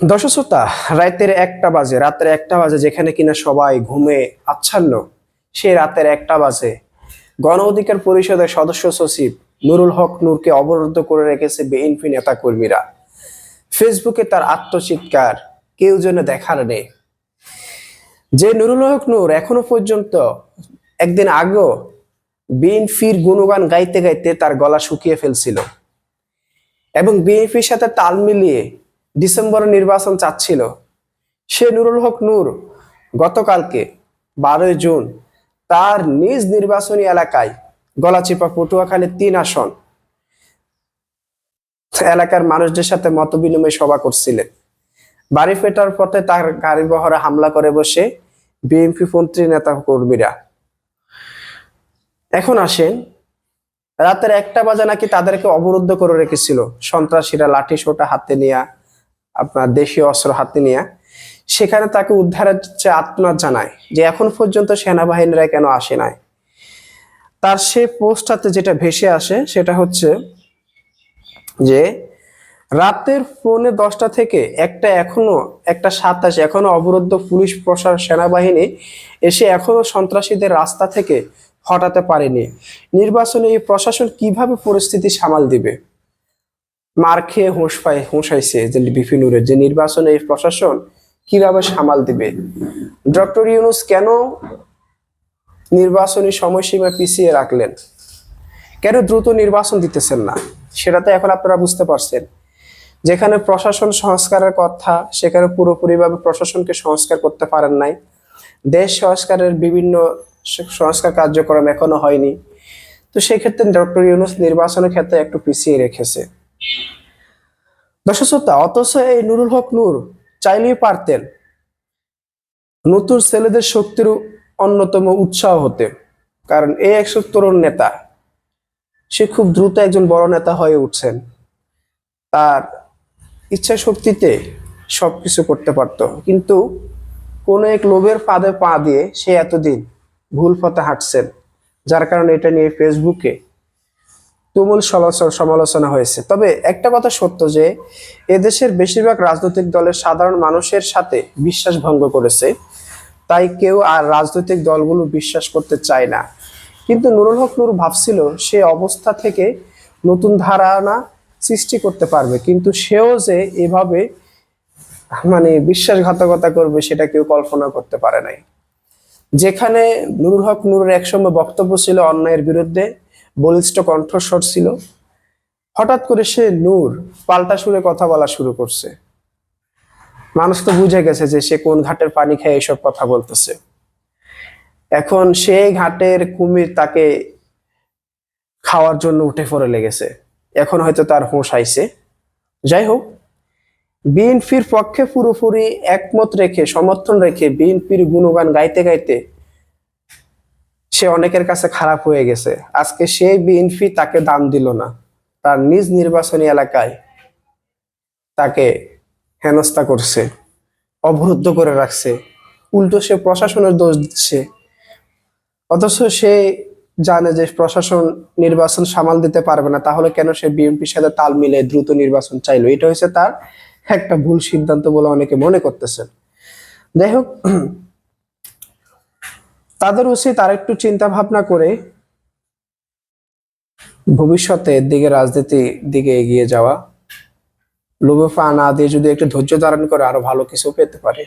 দর্শক শ্রোতা রাতের একটা বাজে, রাতের একটা বাজে যেখানে কিনা সবাই ঘুমে আচ্ছন্ন, সেই রাতের একটা বাজে। গণ অধিকার পরিষদের সদস্য সচিব নুরুল হক নূরকে অবরুদ্ধ করে রেখেছে বিএনপি নেতা কর্মীরা ফেসবুকে তার আত্মচিৎকার, কেউ যেন দেখার নেই। যে নুরুল হক নূর এখনও পর্যন্ত একদিন আগেও বিএনপির গুণগান গাইতে গাইতে তার গলা শুকিয়ে ফেলছিল এবং বিএনপির সাথে তাল মিলিয়ে ডিসেম্বর নির্বাচন চাচ্ছিল। সে নুরুল হক নূর গতকালকে বারোই জুন তার নিজ নির্বাচনী এলাকায় গলাচিপা পটুয়াখালী তিন আসন এলাকার মানুষদের সাথে মত বিনিময় সভা করছিলেন। বাড়ি ফেটার পথে তার গাড়ি বহরে হামলা করে বসে বিএনপি মন্ত্রী নেতা কর্মীরা। এখন আসেন, রাতের একটা বাজে নাকি তাদেরকে অবরুদ্ধ করে রেখেছিল সন্ত্রাসীরা লাঠি সোটা হাতে নিয়ে আপনার দেশীয় অস্ত্র হাতে নিয়ে, সেখানে তাকে উদ্ধারের যে আত্মনাথ জানায় যে এখন পর্যন্ত সেনাবাহিনীরা কেন আসে নাই। তার সে পোস্টটাতে যেটা ভেসে আসে সেটা হচ্ছে যে, রাতের পৌনে দশটা থেকে একটা এখনও, একটা সাতাশ এখনও অবরুদ্ধ পুলিশ প্রশাসন সেনাবাহিনী এসে এখনও সন্ত্রাসীদের রাস্তা থেকে হটাতে পারেনি। নির্বাচনে এই প্রশাসন কীভাবে পরিস্থিতি সামাল দিবে? মার খেয়ে হোঁস পায় হোঁসাইছে যে বিপিনুরের যে নির্বাচনে প্রশাসন কীভাবে সামাল দিবে। ডক্টর ইউনুস কেন নির্বাচনী সময়সীমা পিছিয়ে রাখলেন? কেন দ্রুত নির্বাচন দিতেছেন না? সেটা তো এখন আপনারা বুঝতে পারছেন। যেখানে প্রশাসন সংস্কারের কথা, সেখানে পুরোপুরিভাবে প্রশাসনকে সংস্কার করতে পারেন নাই। দেশ সংস্কারের বিভিন্ন সংস্কার কার্যক্রম এখনও হয়নি। তো সেক্ষেত্রে ডক্টর ইউনুস নির্বাচনের ক্ষেত্রে একটু পিছিয়ে রেখেছে। দর্শক শ্রোতা, অথচ এই নুরুল হক নূর চাইলেই পারতেন নতুন ছেলেদের শক্তির অন্যতম উৎসাহ হতে। কারণ এই একশো তরুণ নেতা সে খুব দ্রুত একজন বড় নেতা হয়ে উঠছেন। তার ইচ্ছা শক্তিতে সব কিছু করতে পারত। কিন্তু কোন এক লোভের ফাঁদে পা দিয়ে সে এতদিন ভুল পথে হাঁটছেন। যার কারণে এটা নিয়ে ফেসবুকে তুমুল সমালোচনা হয়েছে। তবে একটা কথা সত্য যে, এদেশের বেশিরভাগ রাজনৈতিক দলের সাধারণ মানুষের সাথে বিশ্বাস ভঙ্গ করেছে। তাই কেউ আর রাজনৈতিক দলগুলো বিশ্বাস করতে চায় না। কিন্তু নুরুল হক নুর ভাবছিল সে অবস্থা থেকে নতুন ধারণা সৃষ্টি করতে পারবে। কিন্তু সেও যে এভাবে মানে বিশ্বাসঘাতকতা করবে, সেটা কেউ কল্পনা করতে পারে নাই। যেখানে নুরুল হক নুরের একসময় বক্তব্য ছিল অন্যায়ের বিরুদ্ধে বলিষ্ঠ কণ্ঠস্বর ছিল। হঠাৎ করে সে নূর পাল্টা সুরে কথা বলা শুরু করছে। মানুষ তো বুঝে গেছে যে সে কোন ঘাটের পানি খেয়ে এসব কথা বলতেছে। এখন সেই ঘাটের কুমির তাকে খাওয়ার জন্য উঠে পড়ে লেগেছে। এখন হয়তো তার হোঁশ আইছে। যাই হোক, বিএনপির পক্ষে পুরোপুরি একমত রেখে, সমর্থন রেখে বিএনপির গুণগান গাইতে গাইতে সে অনেকের কাছে খারাপ হয়ে গেছে। আজকে সেই বিএনপি তাকে দাম দিল না। তার নিজ নির্বাচনী এলাকায় তাকে হেনস্থা করছে, অবরুদ্ধ করে রাখছে। উল্টো সে প্রশাসনের দোষ দিচ্ছে। অথচ সে জানে যে প্রশাসন নির্বাচন সামাল দিতে পারবে না, তাহলে কেন সে বিএনপির সাথে তাল মিলে দ্রুত নির্বাচন চাইলো? এটা হচ্ছে তার একটা ভুল সিদ্ধান্ত বলে অনেকে মনে করতেছেন। যাই হোক তাদের উচিত আর একটু চিন্তা ভাবনা করে ভবিষ্যতের দিকে রাজনীতির দিকে এগিয়ে যাওয়া। লোভে পা না দিয়ে যদি একটু ধৈর্য ধারণ করে আরও ভালো কিছু পেতে পারে।